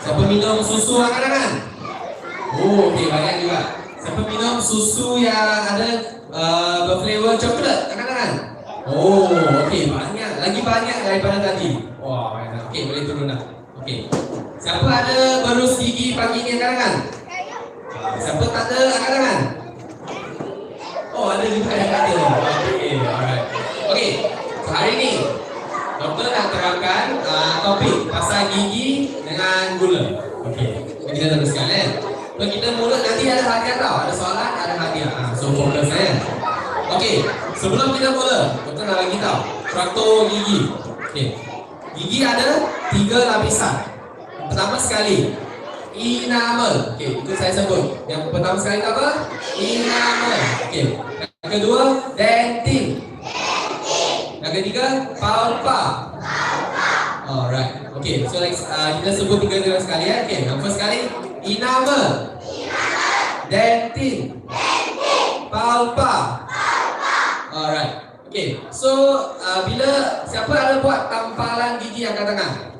Siapa minum susu angkat? Oh, okey banyak juga. Siapa minum susu yang ada uh, berflavor coklat? Angkat tangan. Oh, okey banyak. Lagi banyak daripada tadi. Wah, banyak. Okey, boleh turun dah. Okey. Siapa ada berus gigi pagi ni angkat tangan? Ah, Siapa tak ada angkat tangan? Oh, ada juga yang ada. Okey, alright. Okey, so hari ni doktor nak terangkan uh, topik pasal gigi dengan gula. Okey, kita teruskan eh. So, kita mula nanti ada hadiah tau. Ada soalan, ada hadiah. Ha, so fokus eh. Okey, sebelum kita mula, doktor nak bagi tahu traktor gigi. Okey. Gigi ada tiga lapisan. Pertama sekali, enamel. Okey, itu saya sebut. Yang pertama sekali apa? Enamel. Okey. Yang kedua, dentin. Yang ketiga, pulpa. Alright. Okay, so like, uh, kita sebut tiga-tiga sekali ya. Okay, yang first sekali, enamel. Dentin. Pulpa. Alright. Okay, so uh, bila siapa ada buat tampalan gigi angkat tangan?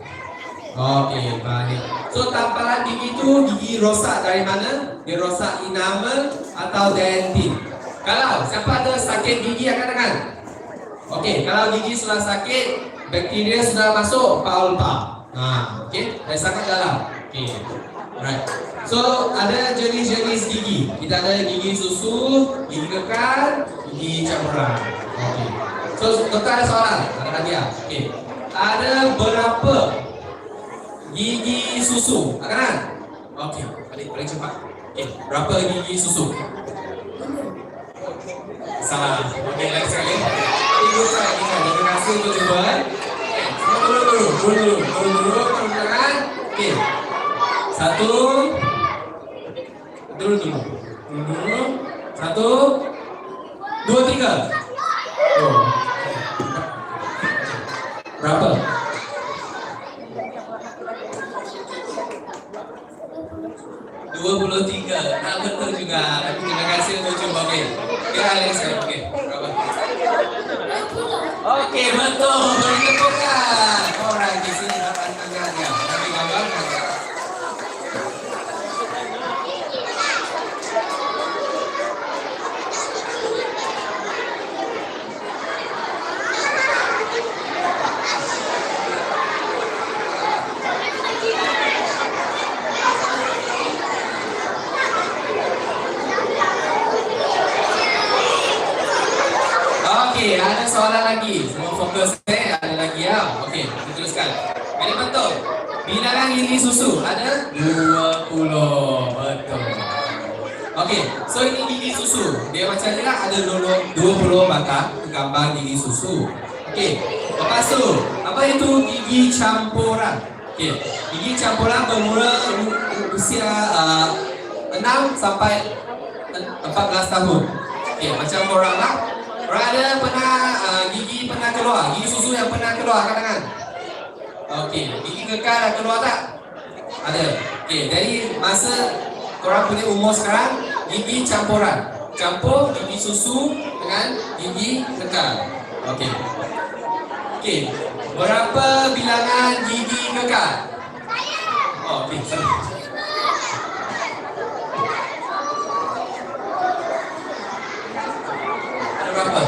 Okey, baik. So tampalan gigi itu gigi rosak dari mana? Dia rosak enamel atau dentin. Kalau siapa ada sakit gigi angkat tangan? Okey, kalau gigi sudah sakit, bakteria sudah masuk pulpa. Ha, okey, dah sangat dalam. Okey. Alright. So ada jenis-jenis gigi. Kita ada gigi susu, gigi kekal, gigi campuran. Okey. So doktor ada soalan, ada hadiah. Okey. Ada berapa gigi susu? Akanan? Okey, balik balik cepat. Okey, berapa gigi susu? Salah. Okey, next sekali. Ibu saya. Terima kasih untuk cuba. eh. Okey, semua turun dulu, turun dulu, turun tangan. Okey. Satu. Turun dulu. Turun dulu. Satu. Dua, tiga. Oh. Berapa? Dua puluh tiga. Tak betul juga. Terima kasih untuk cuba. Okey. Okey, Alex. Okey. Berapa? Okey, betul. Beri tepukan. Gracias. Gigi susu ada 20. Betul. Okey, so ini gigi susu. Dia macam ni lah ada 20 batang gambar gigi susu. Okey. Lepas tu, apa itu gigi campuran? Okey, gigi campuran bermula usia uh, 6 sampai 14 tahun. Okey, macam korang lah. Orang ada pernah uh, gigi pernah keluar, gigi susu yang pernah keluar angkat tangan. Okey, gigi kekal dah keluar tak? Ada. Okey, dari masa korang punya umur sekarang, gigi campuran. Campur gigi susu dengan gigi kekal. Okey. Okey, berapa bilangan gigi kekal? Oh, okey. sorry. Ada berapa?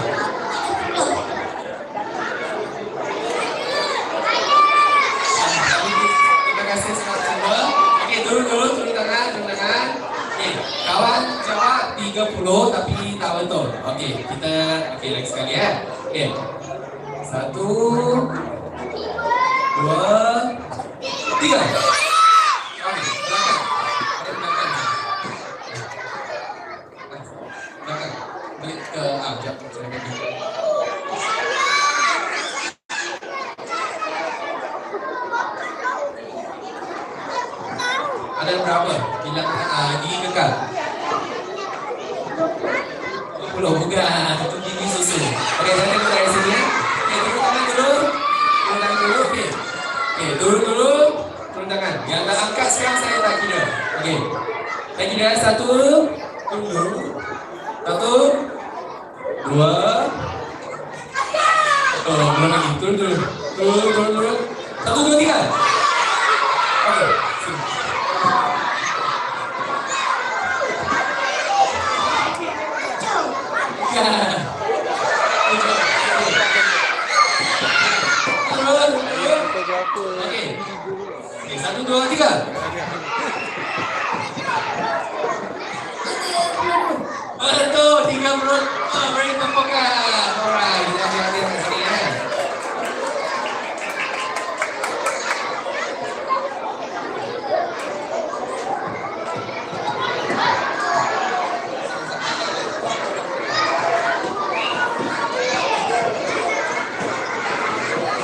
Terima kasih sangat semua. Okey, turun dulu, turun tangan, turun tangan. Okey, kawan jawab 30 tapi tak betul. Okey, kita okey lagi sekali ya. Okey. Satu, dua, tiga. Ada ah, berapa? Bilang uh, gigi kekal. 20 bukan. Itu gigi susu. Okey, saya tengok dari sini ya. Okey, turun tangan dulu. Turun tangan dulu. Okey. Okey, turun dulu. Turun tangan. Yang nak angkat sekarang saya tak kira. Okey. Saya kira satu. Turun dulu. Satu. Dua. Oh, belum lagi. Turun dulu. Turun, turun, turun. Satu, dua, tiga. Okey. sini. Ya. Turun, turun. Okey. Okey, satu, dua, tiga. Betul, tiga menurut oh, tepukan. Alright, kita ya.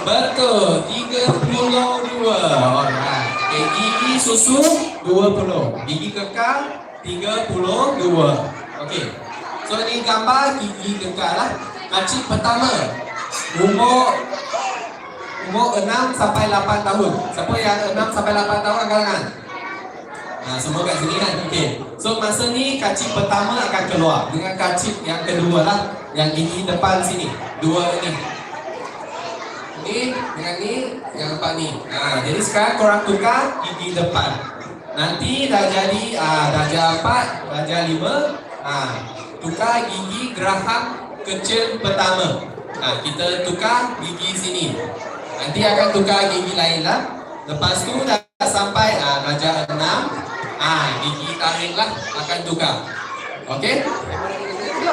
Betul, 32. Alright. Susu 20. Gigi kekal 32. Okey. So ni gambar gigi kekal lah. Kacip pertama umur umur 6 sampai 8 tahun. Siapa yang 6 sampai 8 tahun angkat tangan? Ha, semua kat sini kan? Okey. So masa ni kacip pertama akan keluar dengan kacip yang kedua lah yang gigi depan sini. Dua ni. Ni dengan ni yang empat ni. Ha, jadi sekarang korang tukar gigi depan. Nanti dah jadi ah darjah 4, darjah 5. Ah tukar gigi geraham kecil pertama. Ah kita tukar gigi sini. Nanti akan tukar gigi lain lah. Lepas tu dah sampai ah darjah 6. Ah gigi taring lah akan tukar. Okey?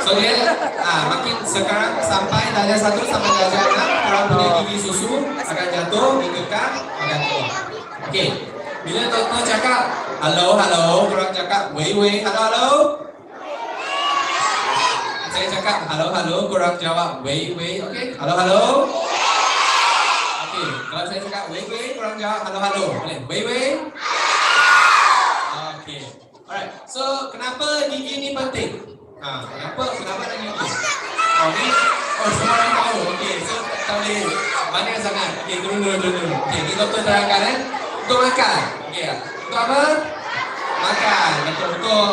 So dia ah makin sekarang sampai darjah 1 sampai darjah 6 korang punya gigi susu akan jatuh, dikekang akan keluar. Okey. Bila doktor cakap halo halo, korang cakap wei wei halo halo. Saya cakap halo halo, korang jawab wei wei. Okey. Halo halo. Okey. Kalau saya cakap wei wei, korang jawab halo halo. Boleh? Wei wei. Okey. Alright. So kenapa gigi ni penting? Ha, kenapa? Kenapa nak gigi? Oh ni, oh semua orang tahu. Okey, so tak boleh banyak sangat. Okey, turun turun turun. turun. Okey, ni doktor terangkan eh. Untuk makan. Okey, ya. untuk apa? Makan. Betul untuk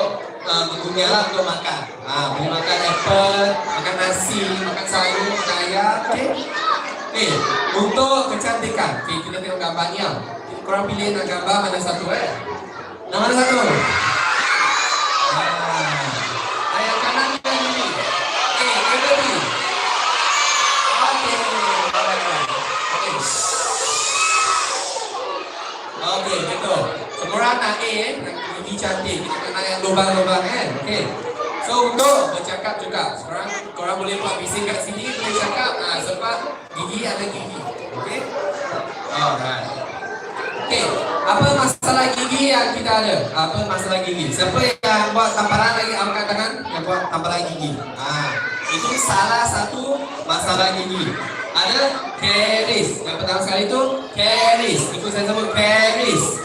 uh, lah untuk makan. Ha, boleh makan apple, makan nasi, makan sayur, makan ayam. Okey. Okey, untuk kecantikan. Okey, kita tengok gambar ni ah. Korang pilih nak gambar mana satu eh? Nak mana satu? Ah, yang kanan ni yang ini. Okey, yang ready. Okey. Okey. Okey, betul. Semua orang nak A eh, gigi cantik. Kita nak yang lubang-lubang kan. Okey. So untuk bercakap juga, sekarang korang boleh buat bising kat sini, boleh cakap ah, sebab gigi ada gigi. Okey? Alright. Okey, apa masalah gigi yang kita ada? Apa masalah gigi? Siapa yang buat tamparan lagi angkat tangan yang buat tamparan gigi? Ah, itu salah satu masalah gigi. Ada caries. Yang pertama sekali itu caries. Itu saya sebut caries.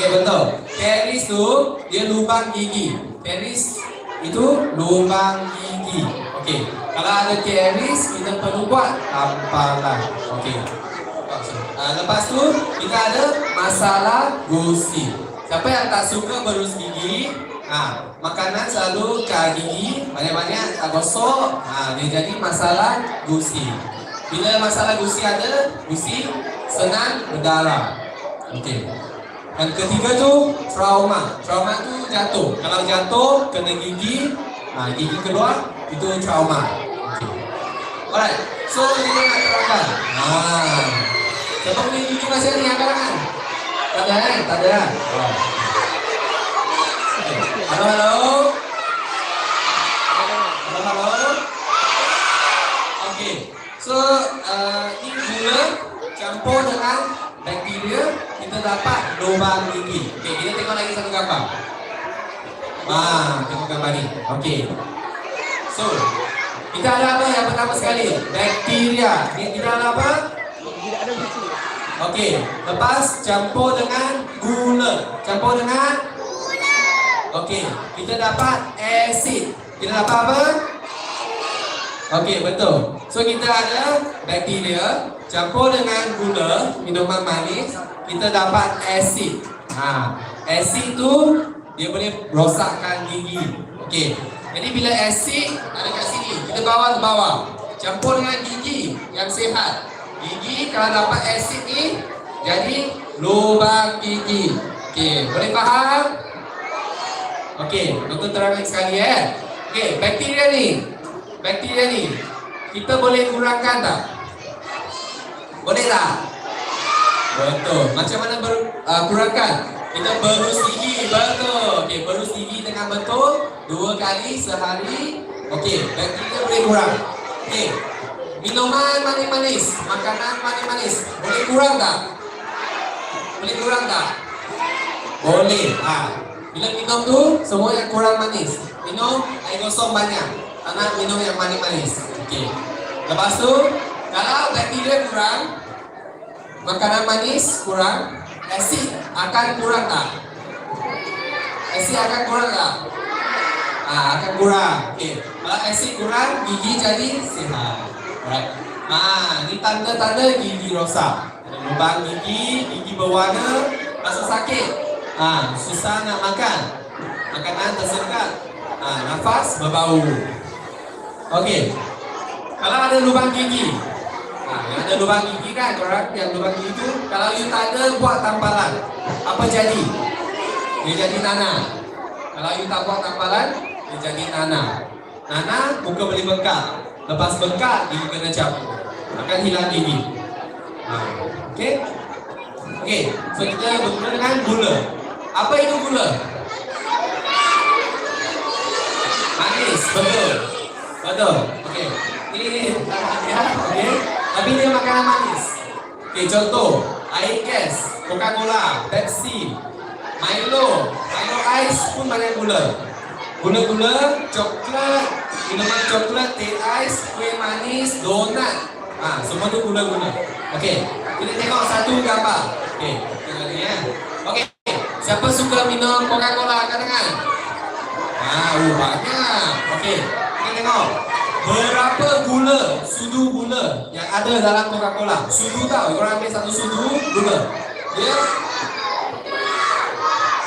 Okey betul. Caries tu dia lubang gigi. Caries itu lubang gigi. Okey. Kalau ada caries kita perlu buat tamparan. Okey. Uh, lepas tu kita ada masalah gusi. Siapa yang tak suka berus gigi? Ha, makanan selalu ke gigi banyak-banyak tak gosok. Ha, dia jadi masalah gusi. Bila masalah gusi ada, gusi senang berdarah. Okey. Yang ketiga tu trauma. Trauma tu jatuh. Kalau jatuh kena gigi, ha, gigi keluar itu trauma. Okey. Alright. So kita nak terangkan. Ha. Siapa punya gigi masih ada yang? Tak ada kan? Tak ada kan? Okay. Halo, halo. Halo, halo. So, uh, ini gula campur dengan bakteria, kita dapat lubang gigi. Okey, kita tengok lagi satu gambar. Ah, tengok gambar ni. Okey. So, kita ada apa yang pertama sekali? Bakteria. Ni kita ada apa? Okey, lepas campur dengan gula. Campur dengan Okey, kita dapat asid. Kita dapat apa? Okey, betul. So kita ada bakteria campur dengan gula, minuman manis, kita dapat asid. Ha, asid tu dia boleh rosakkan gigi. Okey. Jadi bila asid ada kat sini, kita bawa ke bawah. Campur dengan gigi yang sihat. Gigi kalau dapat asid ni Jadi lubang gigi. Okey, boleh faham? Okey, doktor terangkan sekali eh. Okey, bakteria ni. Bakteria ni kita boleh kurangkan tak? Boleh tak? Betul. Macam mana ber, uh, kurangkan? Kita berus gigi, betul. Okey, berus gigi dengan betul dua kali sehari. Okey, bakteria boleh kurang. Okey. Minuman manis-manis, makanan manis-manis, boleh kurang tak? Boleh kurang tak? Boleh. Ha. Bila minum tu, semua yang kurang manis. Minum air gosong banyak. Tak nak minum yang manis-manis. Okey. Lepas tu, kalau bakteria kurang, makanan manis kurang, asid akan kurang tak? Asid akan kurang tak? Ah, akan kurang. Okey. Kalau asid kurang, gigi jadi sihat. Alright. Ah, ni tanda-tanda gigi rosak. Lubang gigi, gigi berwarna, rasa sakit. Ah, susah nak makan. Makanan tersengat. Ah, nafas berbau. Okey. Kalau ada lubang gigi, ah, ada lubang gigi kan, korang yang lubang gigi tu, kalau you tak ada buat tampalan, apa jadi? Dia jadi nanah. Kalau you tak buat tampalan, dia jadi nanah. Nanah, muka boleh bengkak. Lepas bengkak, gigi kena cabut. Akan hilang gigi. Ah, Okey? Okey, so kita berguna dengan gula. Apa itu gula? Manis, betul. Betul. Okey. Ini ya, okey. Tapi dia makanan manis. Okey, contoh, air gas, Coca-Cola, Pepsi, Milo, Milo Ice pun banyak gula. Gula-gula, coklat, minuman coklat, teh ais, kuih manis, donat. Ah, semua tu gula-gula. Okey, kita tengok satu gambar. Okey, tengok ni ya. Okey, siapa suka minum Coca-Cola tangan? Ah, oh, banyak. Okey, kita tengok. Berapa gula, sudu gula yang ada dalam Coca-Cola? Sudu tahu, korang ambil satu sudu gula. Dia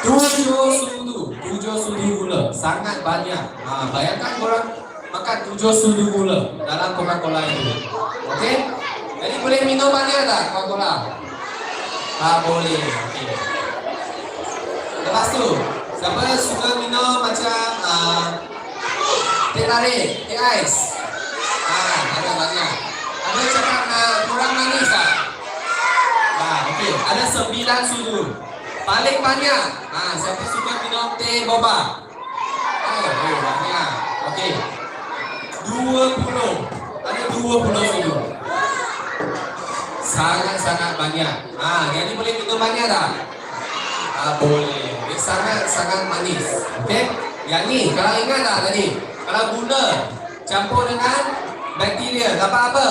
tujuh sudu, tujuh sudu gula. Sangat banyak. Ha, bayangkan korang makan tujuh sudu gula dalam Coca-Cola itu. Okey? Jadi boleh minum banyak tak Coca-Cola? Tak boleh. Okey. Lepas tu, siapa suka minum macam uh, teh tarik, teh ais? Ah, ada banyak. Ada cakap uh, kurang manis tak? Ah, okey. Ada sembilan sudu. Paling banyak. Ah, siapa suka minum teh boba? Oh, oh banyak. Okey. Dua puluh. Ada dua puluh sudu. Sangat-sangat banyak. Ah, yang ni boleh minum banyak tak? Ah, boleh. Dia sangat-sangat manis. Okey? Yang ni, kalau ingat tak tadi? Kalau gula campur dengan bakteria, dapat apa?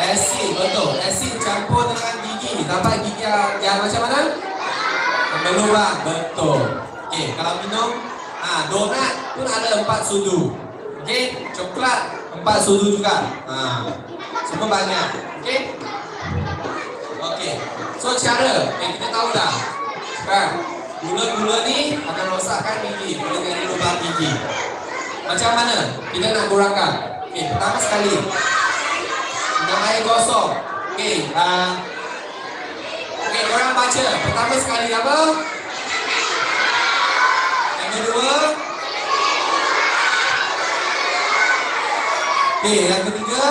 Asid, betul. Asid campur dengan gigi. Dapat gigi yang, yang macam mana? Berlubang, betul. Okey, kalau minum ah donat pun ada empat sudu. Okey, coklat empat sudu juga. Ah, semua banyak. Okey? Okey. So cara, eh, kita tahu dah. Sekarang, gula-gula ni akan rosakkan gigi, boleh jadi lubang gigi. Macam mana kita nak kurangkan? Okey, pertama sekali. Minum air gosong. Okey, ah Okey, korang baca. Pertama sekali apa? Yang kedua. Okey, yang ketiga.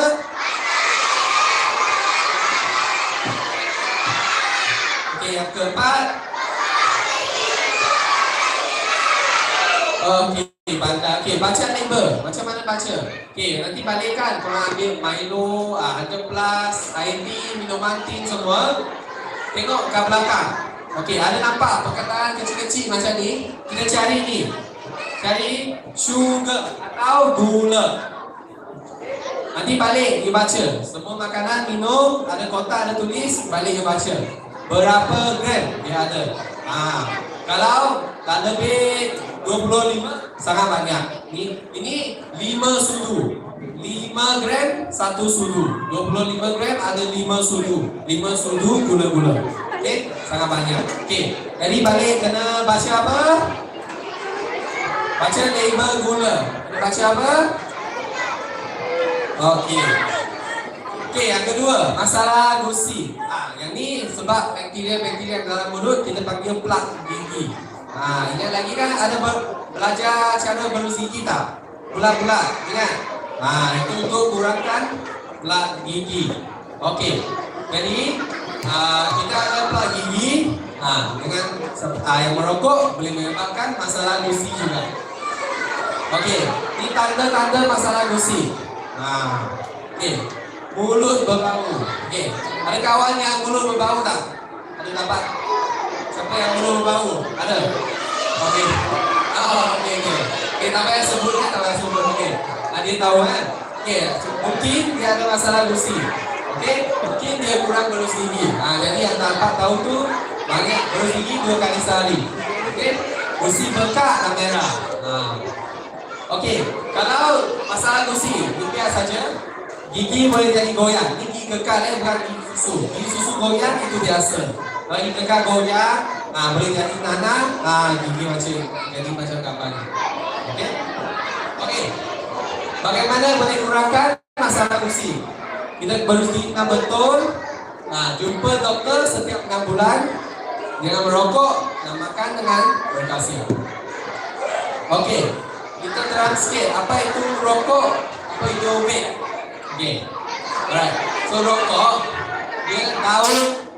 Okey, yang keempat. Okey, baca. Okey, baca label. Macam mana baca? Okey, nanti balikkan korang ambil Milo, ah, ada plus, air tea, minuman tin semua. Tengok ke belakang. Okey, ada nampak perkataan kecil-kecil macam ni? Kita cari ni. Cari sugar atau gula. Nanti balik you baca. Semua makanan, minum, ada kotak, ada tulis, balik you baca. Berapa gram dia ada? Ha. Kalau tak lebih 25, sangat banyak. Ni ini 5 sudu. 5 gram satu sudu 25 gram ada 5 sudu 5 sudu gula-gula Okey, sangat banyak Okey, jadi balik kena baca apa? Baca label gula Kena baca apa? Okey Okey, yang kedua Masalah gusi ah, Yang ni sebab bakteria-bakteria dalam mulut kita panggil plak gigi. Ha, ingat lagi kan ada ber- belajar cara berus gigi tak? Bulat-bulat, ingat? Ha, itu untuk kurangkan plak gigi. Okey. Jadi uh, kita ada plak gigi ha, dengan uh, yang merokok boleh menyebabkan masalah gusi juga. Okey, ini tanda-tanda masalah gusi. Ha, okey. Mulut berbau. Okey. Ada kawan yang mulut berbau tak? Ada dapat? Siapa yang mulut berbau? Ada? Okey. Oh, okey, okey. Okey, tak payah sebut kan? Tak payah sebut. Okey. Ah, dia tahu kan? Okey, mungkin dia ada masalah gusi. Okey, mungkin dia kurang berus gigi. Ah, jadi yang dapat tahu tu banyak berus gigi dua kali sehari. Okey, gusi bekak dan merah. Ah. Okey, kalau masalah gusi, rupiah saja, gigi boleh jadi goyang. Gigi kekal eh, bukan gigi susu. Gigi susu goyang itu biasa. Kalau gigi kekal goyang, nah boleh jadi nanah, nah gigi macam jadi macam kapan. Okey? Okey. Bagaimana boleh kurangkan masalah gusi? Kita berus gigi dengan betul. Nah, jumpa doktor setiap 6 bulan. Jangan merokok dan makan dengan berkalsium. Okey, kita terang sikit apa itu rokok, apa itu vape. Okey. Alright. So rokok dia daun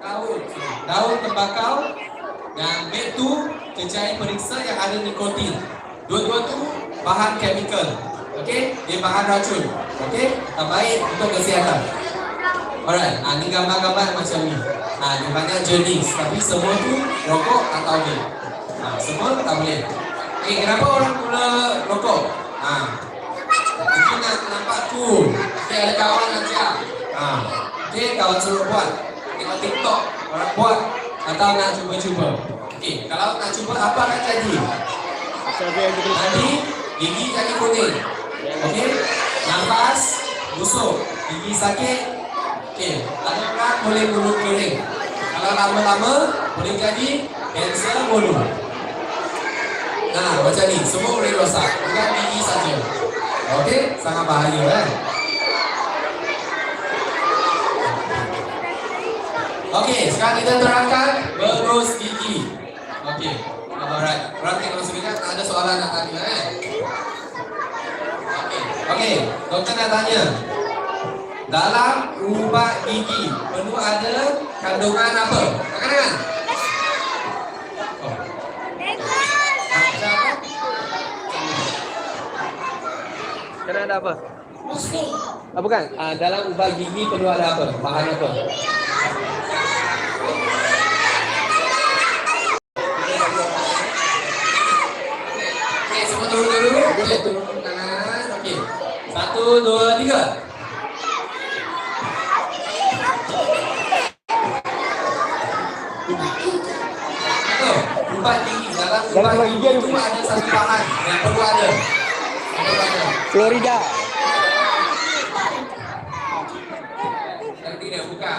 daun tembakau dan vape tu kerjaya periksa yang ada nikotin. Dua-dua tu bahan chemical. Okey, dia bahan racun. Okey, tak baik untuk kesihatan. Alright, ah, ni gambar-gambar macam ni. Ah, dia banyak jenis, tapi semua tu rokok atau vape. Ah, semua tak boleh. Eh, kenapa orang mula rokok? Ha. Mungkin nak nampak cool. Okay, ada kawan ajak. Ha. Okay, kawan suruh buat. Tengok TikTok, buat. Atau nak cuba-cuba. Okay, kalau nak cuba, apa akan jadi? Nanti, gigi jadi kuning. Okay, nafas, busuk. Gigi sakit. Okay, ada orang boleh mulut kering. Kalau lama-lama, boleh jadi kanser mulut. Nah, macam ni, semua boleh rosak, bukan gigi saja. Okey, sangat bahaya kan? Okey, sekarang kita terangkan berus gigi. Okey, alright. Orang tengok sebentar, tak ada soalan nak tanya kan? Okey, okey. Doktor nak tanya. Dalam ubat gigi perlu ada kandungan apa? Oh. Apa? Kena ada apa? Mesti. Ah, bukan. Ah, dalam ubat gigi perlu ada apa? Bahan apa? Okey, semua turun Okey, turun tangan. Okey. Satu, dua, tiga. Betul. Dalam ubat gigi gigi ada itu apa? ada satu bahan yang perlu ada. Florida. Nanti dia buka.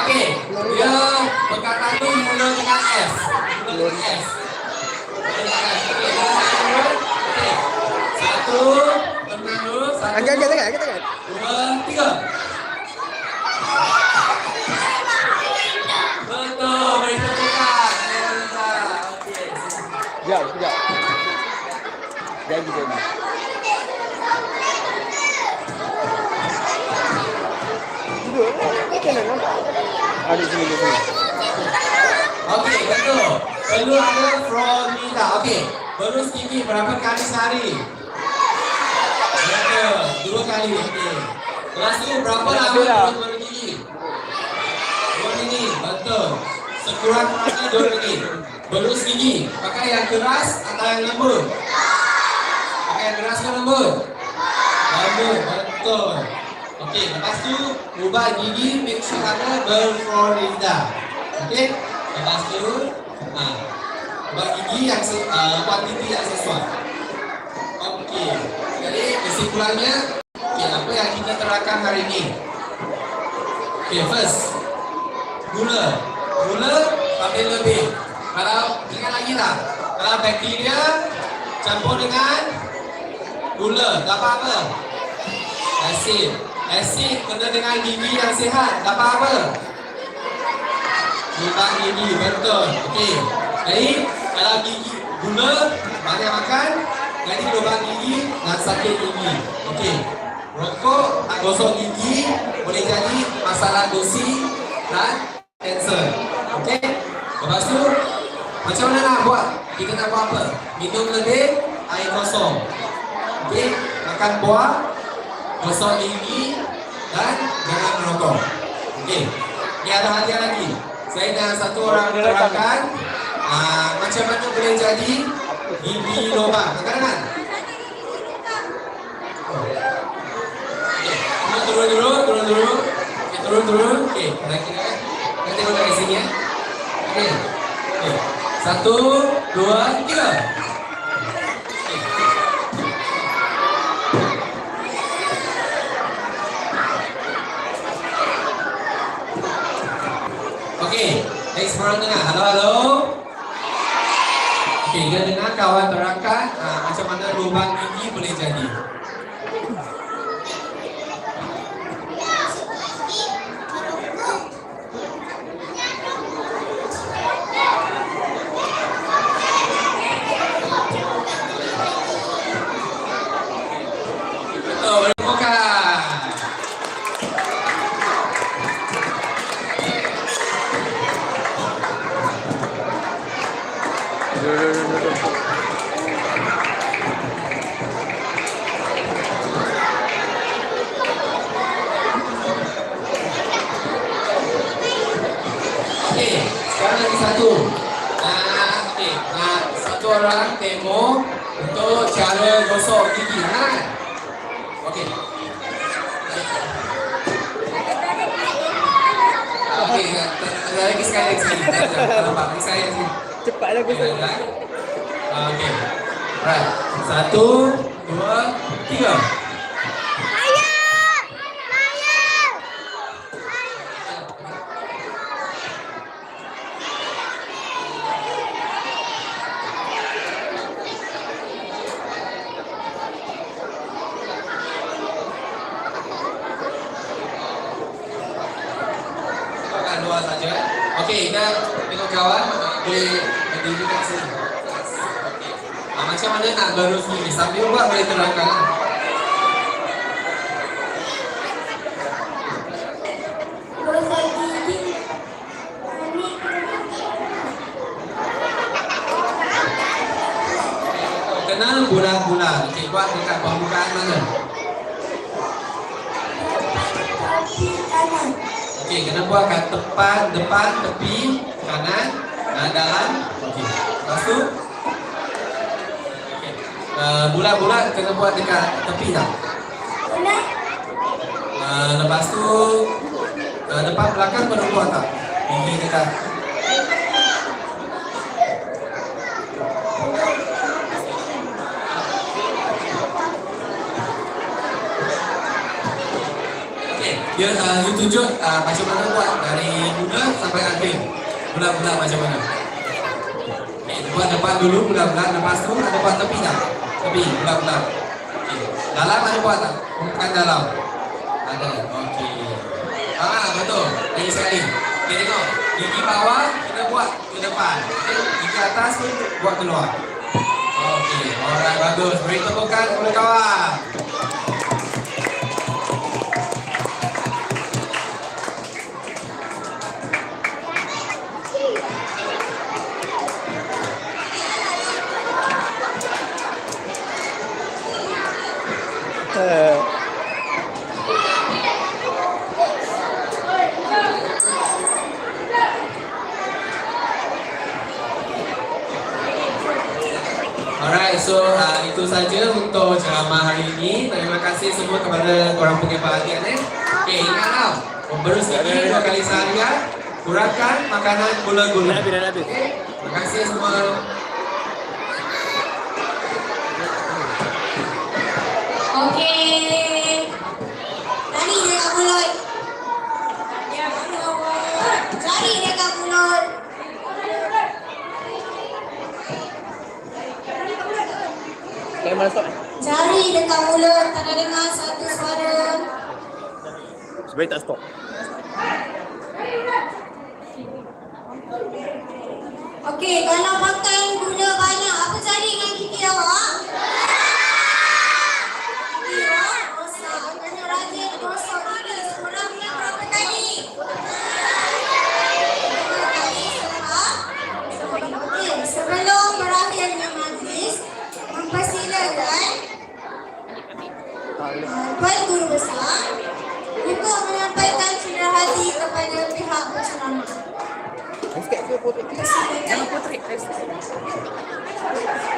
Okey, dia perkataan tu mula dengan F. Mula dengan F. Mula dengan F. Okey, tenang dulu. Okey. Satu, tenang dulu. Satu, Angkat angkat tangan, angkat tangan. dua, tiga. Betul, beri tepukan. Okey. Sekejap, sekejap. Janji, janji. Duduk, macam mana nampak? Ada sini. Okey, betul. Perlu ada Florida. Okey, berus gigi berapa kali sehari? Betul, dua kali. Okey. Lepas tu berapa lama berus berus gigi? Dua minit, betul. Sekurang-kurangnya dua minit. Berus gigi, pakai yang keras atau yang lembut? Pakai yang keras ke lembut? Lembut, betul. Okey, lepas tu ubah gigi make sure ada berflorida. Okey, lepas tu ha, ubah gigi yang uh, kuantiti yang sesuai. Okey, jadi kesimpulannya, okey, apa yang kita terangkan hari ini? Okey, first, gula. Gula tapi lebih. Kalau ingat lagi tak? Kalau bakteria campur dengan gula, dapat apa? Asid. Asid kena dengan gigi yang sihat. Dapat apa? Lubang gigi, betul. Okey. Jadi, kalau gigi gula, banyak makan, jadi lubang gigi dan sakit gigi. Okey. Rokok, tak gosok gigi, boleh jadi masalah gusi dan kanser. Okey. Lepas tu, macam mana nak buat? Kita nak buat apa? Minum lebih air kosong. Okey. Makan buah, gosok gigi dan jangan merokok. Okey. Ni ada hadiah lagi. Saya dan satu orang terangkan uh, macam mana boleh jadi gigi lubang. Kan Okay. Turun dulu, turun dulu. Okay, turun. Okey, kita kira. Kita tengok dari sini ya. Okey. Satu, dua, tiga. Okey, next orang dengar. Halo, halo. Kawan terangkan uh, macam mana lubang gigi boleh jadi. Duduk, duduk. Okey, sekarang lagi satu. Ah, okey. Ah, satu orang demo untuk cara gosok gigi. Kan? Okey. Okey, ada lagi sekali lagi nampak. Sekali lagi. Cepatlah? Ah, Okey. Right. Satu, dua, tiga. Makan luar saja. Okey, dah tengok kawan boleh berdiri kat sini. Okey. Ah, macam mana nak garus ni? Sambil buat boleh terangkan. lah. Kenal bulan-bulan. Okey, buat dekat pembukaan mana? Okey, kena buat kat depan, depan, tepi, kanan, dan dalam. Okey. Lepas tu Okey. Uh, bulat-bulat kena buat dekat tepi tak? Uh, lepas tu uh, depan belakang kena buat tak? Gigi dekat. Dia uh, you tunjuk uh, macam mana buat dari mula sampai akhir. Bulat-bulat macam mana? Okey, buat depan dulu bulat-bulat lepas tu ada buat tepi tak? Tepi bulat-bulat. Okey. Dalam ada buat tak? Bukan dalam. Ada. Okey. Ah, betul. Lagi sekali. Okey, tengok. Gigi bawah kita buat ke depan. Okey, Gigi atas tu buat keluar. Okey, alright bagus. Beri tepukan kepada kawan. Kasih semua kepada korang punya perhatian eh. Okay, ingat tau. Memberus gigi dua kali seharian. Kurangkan makanan gula-gula. Okay, terima kasih semua. Okey. Cari dia kat mulut. Ya, Cari dia kat mulut. Mana stop? Cari dekat mulut. Tak ada dengar satu suara. Boleh tak stop? Okey, kalau makan gula banyak, apa cari dengan gigi awak? Gigi awak rosak. Kena rajin gosok gigi. Seorang punya berapa kali? Lima kali sehari. Okey, sebelum berakhirnya majlis, mempersilakan uh, Tuan Guru Besar untuk menyampaikan cedera hati kepada pihak penceramah. Sikit ke potret? Persilakan.